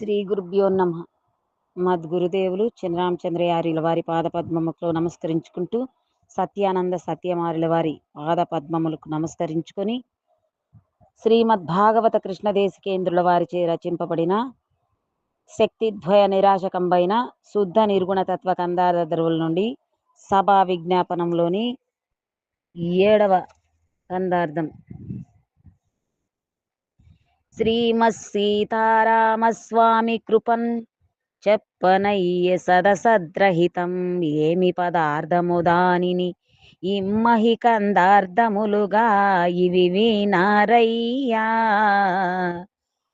శ్రీ గురుభ్యో నమ. మద్గురుదేవులు చంద్రామచంద్రయార్యుల వారి పాదపద్మములకు నమస్కరించుకుంటూ సత్యానంద సత్యమారుల వారి పాదపద్మములకు నమస్కరించుకొని శ్రీమద్ భాగవత కృష్ణదేశికేంద్రుల వారిచే రచింపబడిన శక్తిద్వయ నిరాశకంబైన శుద్ధ నిర్గుణ తత్వ కందార ద్రవుల నుండి సభా విజ్ఞాపనంలోని ఏడవ కందార్థం. శ్రీమత్సీతారామస్వామి కృపన్ చెప్పనయ్య సదసద్రహితం ఏమి పదార్థము దానిని? ఇమ్మహి కందార్థములుగా ఇవి వినారయ్యా.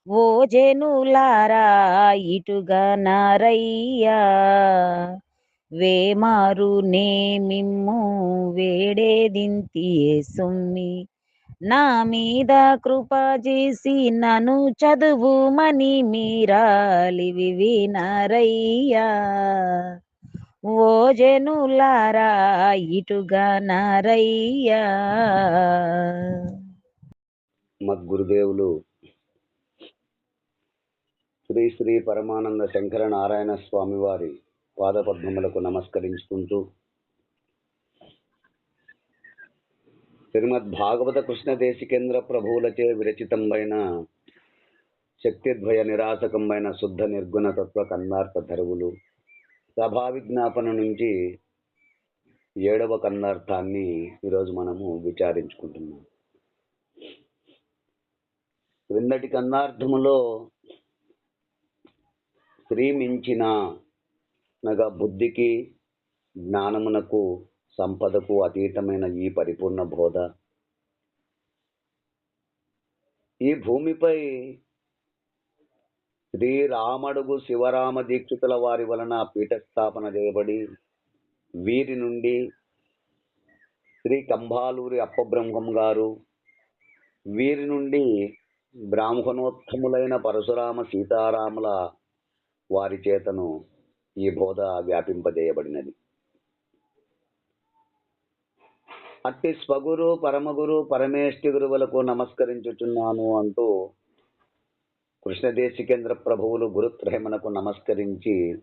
ఓ జనులారా ఇటుగా నారయ్యా. వేమారు నేమిమ్ము వేడేదింతి సుమ్మి. నా మీద కృప చేసి నన్ను చదువుమని మీరాలి వినారయ్యా ఓ జనులారా ఇటుగా నారయ్యా. మద్గురుదేవులు శ్రీ శ్రీ పరమానంద శంకర నారాయణ స్వామి వారి పాదపద్మములకు నమస్కరించుకుంటూ శ్రీమద్ భాగవత కృష్ణ దేశికేంద్ర ప్రభువులచే విరచితమైన శక్తిద్వయ నిరాశకమైన శుద్ధ నిర్గుణ తత్వ కన్నార్త ధరువులు సభా విజ్ఞాపన నుంచి ఏడవ కన్నార్థాన్ని ఈరోజు మనము విచారించుకుంటున్నాం. క్రిందటి కన్నార్థములో శ్రీమించిన అనగా బుద్ధికి జ్ఞానమునకు సంపదకు అతీతమైన ఈ పరిపూర్ణ బోధ. ఈ భూమిపై శ్రీరామడుగు శివరామ దీక్షితుల వారి వలన పీఠస్థాపన చేయబడి వీరి నుండి శ్రీ కంభాలూరి అప్పబ్రహ్మం గారు వీరి నుండి బ్రాహ్మణోత్తములైన పరశురామ సీతారాముల వారి చేతను ఈ బోధ వ్యాపింపజేయబడినది. అట్టి స్వగురు పరమగురు పరమేష్టి గురువులకు నమస్కరించుచున్నాను అంటూ కృష్ణదేశికేంద్ర ప్రభువులు గురుత్రయమునకు నమస్కరించి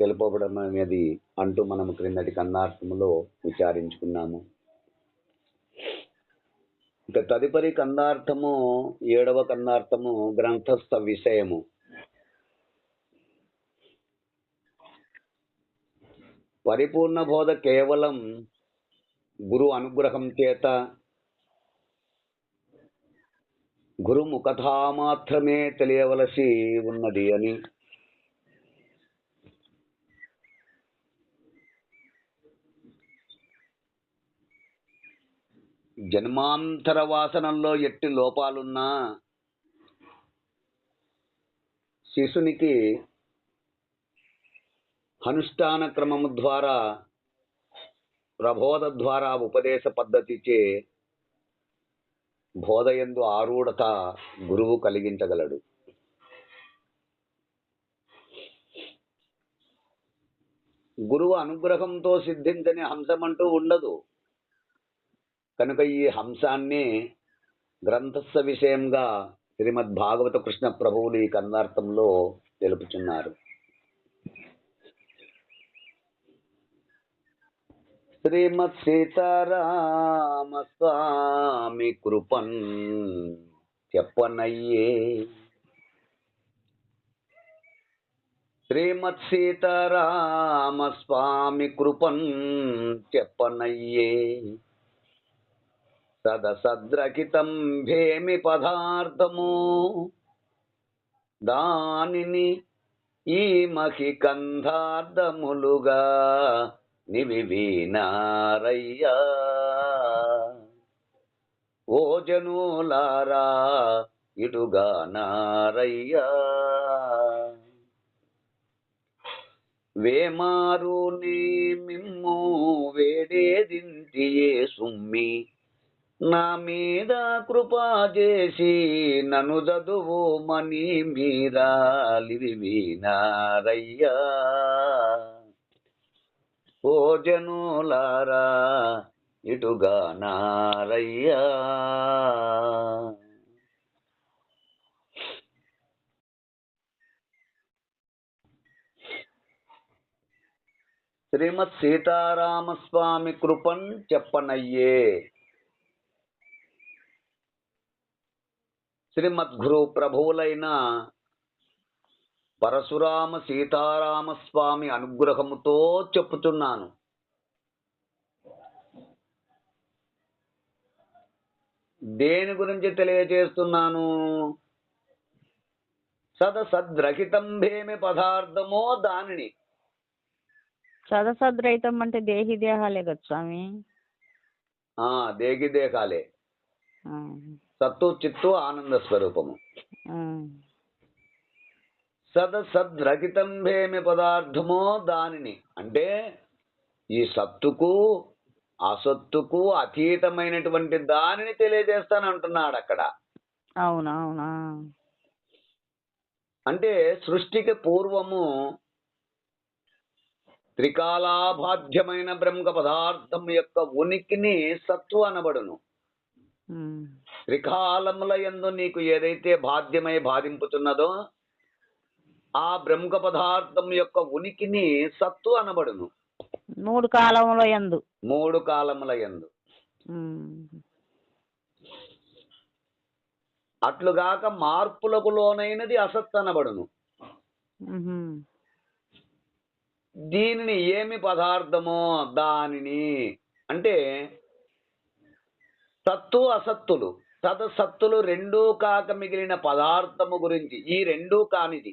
తెలుపబడడం అనేది అంటూ మనం క్రిందటి కందార్థములో విచారించుకున్నాము. ఇక తదుపరి కందార్థము ఏడవ కందార్థము గ్రంథస్థ విషయము. పరిపూర్ణ బోధ కేవలం గురు అనుగ్రహం చేత గురు ముఖతా మాత్రమే తెలియవలసి ఉన్నది అని. జన్మాంతర వాసనల్లో ఎట్టి లోపాలున్నా శిశునికి అనుష్ఠాన క్రమము ద్వారా ప్రబోధ ద్వారా ఉపదేశ పద్ధతిచే బోధయందు ఆరూఢత గురువు కలిగించగలడు. గురువు అనుగ్రహంతో సిద్ధించని హంసమంటూ ఉండదు. కనుక ఈ హంసాన్ని గ్రంథస్థ విషయంగా శ్రీమద్ భాగవత కృష్ణ ప్రభువులు ఈ కందార్థంలో తెలుపుచున్నారు. శ్రీమత్ సీతారామ స్వామి కృపన్ చెప్పనయ్యే. శ్రీమత్ సీతారామ స్వామి కృపన్ చెప్పనయ్యే. సదసద్రకితం భేమి పదార్థము. దానిని ఈ మహి కంధార్థములుగా నివివీనారయ్యా ఓ జనులారా ఇటుగా నారయ్యా. వేమారు నీ మిమ్ము వేడేదింటియే సుమ్మి? నా మీద కృపా చేసి నను చదువు మని మీరాలివి వినారయ్యా ఓ జనులారా ఇటుగా నారయ్యా. శ్రీమత్ సీతారామస్వామి కృపన్ చెప్పనయ్యే. శ్రీమద్గురు ప్రభువులైన పరశురామ సీతారామస్వామి అనుగ్రహముతో చెప్పుతున్నాను దేని గురించి తెలియజేస్తున్నాను? సదసద్రహితం భేమి పదార్థమో దానిని. సదసద్రైతం అంటే దేహి దేహాలే కదా స్వామి? ఆ దేగి దేహాలే. సత్తు చిత్తు ఆనంద స్వరూపము. సదసద్రహితం భేమి పదార్థమో దానిని. అంటే ఈ సత్తుకు అసత్తుకు అతీతమైనటువంటి దానిని తెలియజేస్తానంటున్నాడు అక్కడ అవునా అవునా అంటే సృష్టికి పూర్వము త్రికాలాబాధ్యమైన బ్రహ్మ పదార్థం యొక్క ఉనికిని సత్తు అనబడును. త్రికాలముల యందు నీకు ఏదైతే బాధ్యమై బాధింపుతున్నదో ఆ బ్రహ్మ పదార్థం యొక్క ఉనికిని సత్తు అనబడును. మూడు కాలంలో ఎందు మూడు కాలముల ఉమ్, అట్లుగాక మార్పులకు లోనైనది అసత్ అనబడును. దీనిని ఏమి పదార్థమో దానిని అంటే సత్తు అసత్తులు. సదసత్తులు రెండూ కాక మిగిలిన పదార్థము గురించి. ఈ రెండూ కానిది.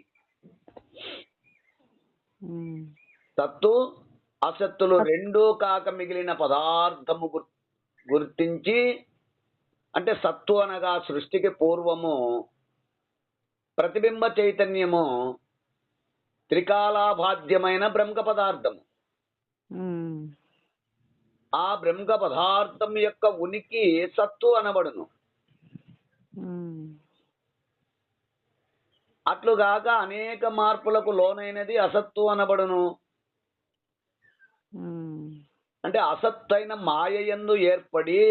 సత్తు అసత్తులు రెండూ కాక మిగిలిన పదార్థము గుర్- గుర్తించి అంటే సత్తు అనగా సృష్టికి పూర్వము ప్రతిబింబ చైతన్యము త్రికాలాబాధ్యమైన బ్రహ్మ పదార్థము. ఆ బ్రహ్మ పదార్థం యొక్క ఉనికి సత్తు అనబడును. అట్లుగాక అనేక మార్పులకు లోనైనది అసత్తు అనబడును. అంటే అసత్తైన మాయయందు ఏర్పడి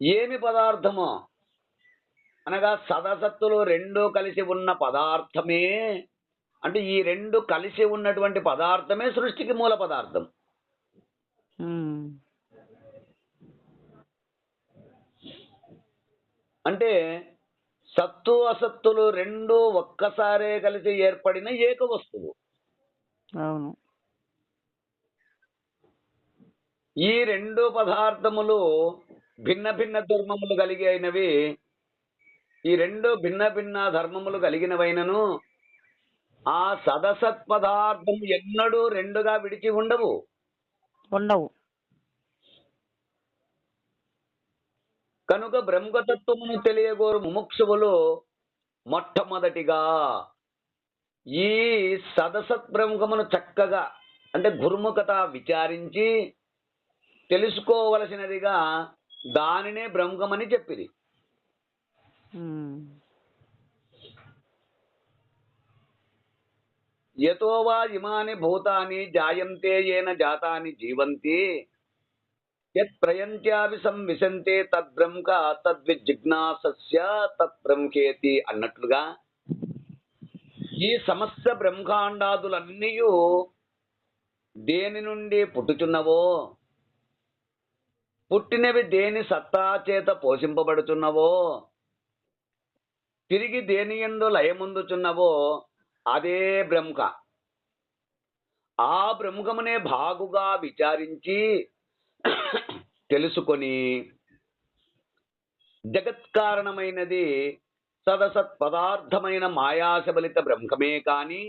ఏమి పదార్థమో అనగా సదసత్తులు రెండు కలిసి ఉన్న పదార్థమే అంటే ఈ రెండు కలిసి ఉన్నటువంటి పదార్థమే సృష్టికి మూల పదార్థం. అంటే సత్తు అసత్తులు రెండు ఒక్కసారే కలిసి ఏర్పడిన ఏక వస్తువు. అవును. ఈ రెండు పదార్థములు భిన్న భిన్న ధర్మములు కలిగి అయినవి. ఈ రెండు భిన్న భిన్న ధర్మములు కలిగినవైనను ఆ సదసత్ పదార్థం ఎన్నడూ రెండుగా విడిచి ఉండవు. ఉండవు. కనుక బ్రహ్మతత్వమును తెలియగోరు ముముక్షువులు మొట్టమొదటిగా ఈ సదసత్ బ్రహ్మమును చక్కగా అంటే గురుముఖత విచారించి తెలుసుకోవలసినదిగా దానినే బ్రహ్మమని చెప్పిరి ఉమ్, యతో వా ఇమాని భూతాని జాయంతే ఏన జాతాని జీవంతి యత్ ప్రయంత్యావి సంవిశంతే తద్బ్రహ్మ తద్విజిజ్ఞాసస్య తద్బ్రహ్మేతి అన్నట్లుగా ఈ సమస్త బ్రహ్మాండాదులన్నీ దేని నుండి పుట్టుచున్నవో పుట్టినవి దేని సత్తా చేత పోషింపబడుచున్నవో తిరిగి దేని ఎందు లయముందుచున్నవో అదే బ్రహ్మక. ఆ బ్రహ్మకమునే బాగుగా విచారించి తెలుసుకొని జగత్కారణమైనది సదసత్ పదార్థమైన మాయాశబలిత బ్రహ్మమే కాని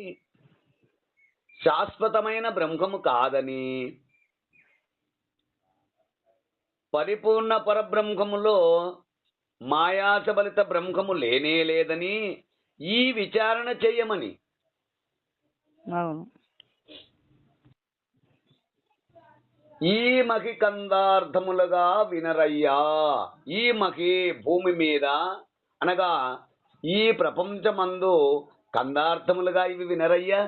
శాశ్వతమైన బ్రహ్మము కాదని పరిపూర్ణ పరబ్రహ్మములో మాయాశబలిత బ్రహ్మము లేనే లేదని ఈ విచారణ చెయ్యమని అవును. ఈమకి కందార్థములుగా వినరయ్యా. ఈమకి భూమి మీద అనగా ఈ ప్రపంచమందు కందార్థములుగా ఇవి వినరయ్యా?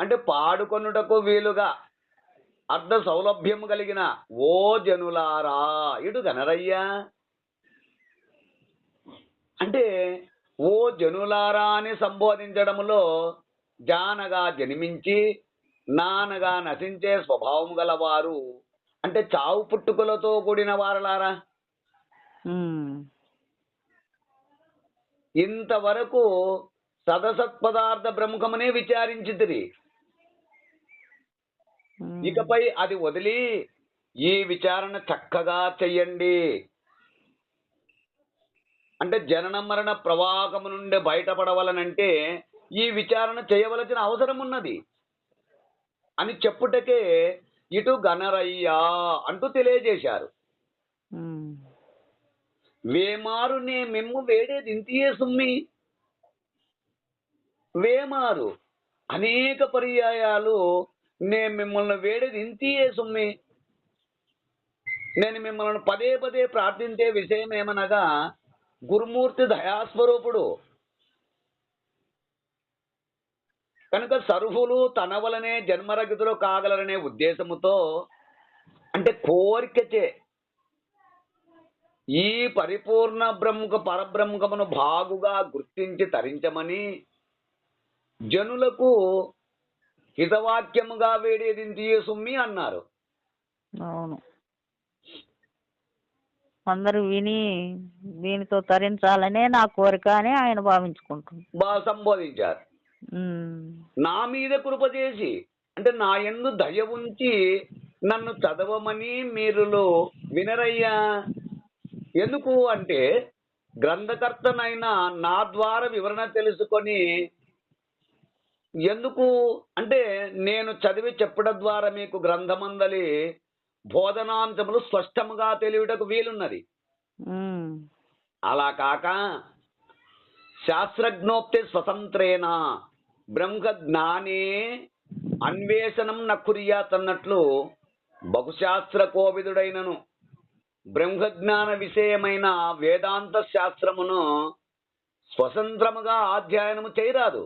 అంటే పాడుకొనుటకు వీలుగా అర్ధ సౌలభ్యము కలిగిన ఓ జనులారా ఇటు గనరయ్యా అంటే ఓ జనులారా అని సంబోధించడములో జానగా జన్మించి నానగా నశించే స్వభావం గలవారు. అంటే చావు పుట్టుకలతో కూడిన వారలారా. ఇంతవరకు సదసత్పదార్థ బ్రహ్మకమనే విచారించితిరి. ఇకపై అది వదిలి ఈ విచారణ చక్కగా చెయ్యండి. అంటే జనన మరణ ప్రవాహము నుండి బయటపడవలనంటే ఈ విచారణ చేయవలసిన అవసరం ఉన్నది అని చెప్పుటకే ఇటు గణరయ్యా అంటూ తెలియజేశారు. వేమారు నే మెమ్ము వేడేది ఇంతియే సుమ్మి. వేమారు అనేక పర్యాయాలు నేను మిమ్మల్ని వేడేది ఇంతియే సుమ్మి. నేను మిమ్మల్ని పదే పదే ప్రార్థించే విషయం ఏమనగా గురుమూర్తి దయాస్వరూపుడు కనుక సర్వులు తన వలనే జన్మరగితులు కాగలరనే ఉద్దేశముతో అంటే కోరికచే ఈ పరిపూర్ణ బ్రహ్మక పరబ్రహ్మకమును బాగుగా గుర్తించి తరించమని జనులకు హితవాక్యముగా వేడేది సుమ్మి అన్నారు. అవును. అందరూ విని దీనితో తరించాలనే నా కోరిక అని ఆయన భావించుకుంటుంది బాగా సంబోధించారు. నా మీద కృప చేసి అంటే నా ఎందు దయ ఉంచి నన్ను చదవమని మీరులో వినరయ్యా. ఎందుకు అంటే గ్రంథకర్తనైనా నా ద్వారా వివరణ తెలుసుకొని ఎందుకు అంటే నేను చదివి చెప్పడం ద్వారా మీకు గ్రంథమందలి బోధనాంశములు స్పష్టముగా తెలియుటకు వీలున్నది. అలా కాక శాస్త్రజ్ఞోక్తి స్వతంత్రేణ బ్రహ్మ జ్ఞానే అన్వేషణం నకుర్యాత్ అన్నట్లు బహుశాస్త్ర కోవిదుడైనను బ్రహ్మజ్ఞాన విషయమైన వేదాంత శాస్త్రమును స్వతంత్రముగా అధ్యయనము చేయరాదు.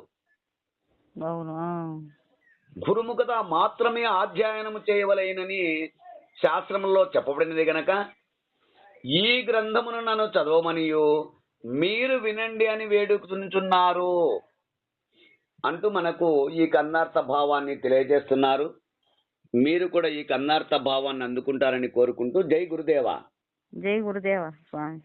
గురుముఖత మాత్రమే అధ్యయనము చేయవలెనని శాస్త్రములో చెప్పబడినది గనక ఈ గ్రంథమును నన్ను చదవమనియు మీరు వినండి అని వేడుకుతున్నారు అంటూ మనకు ఈ కన్నార్థ భావాన్ని తెలియజేస్తున్నారు. మీరు కూడా ఈ కన్నార్థ భావాన్ని అందుకుంటారని కోరుకుంటూ జై గురుదేవ. జై గురుదేవ స్వామి.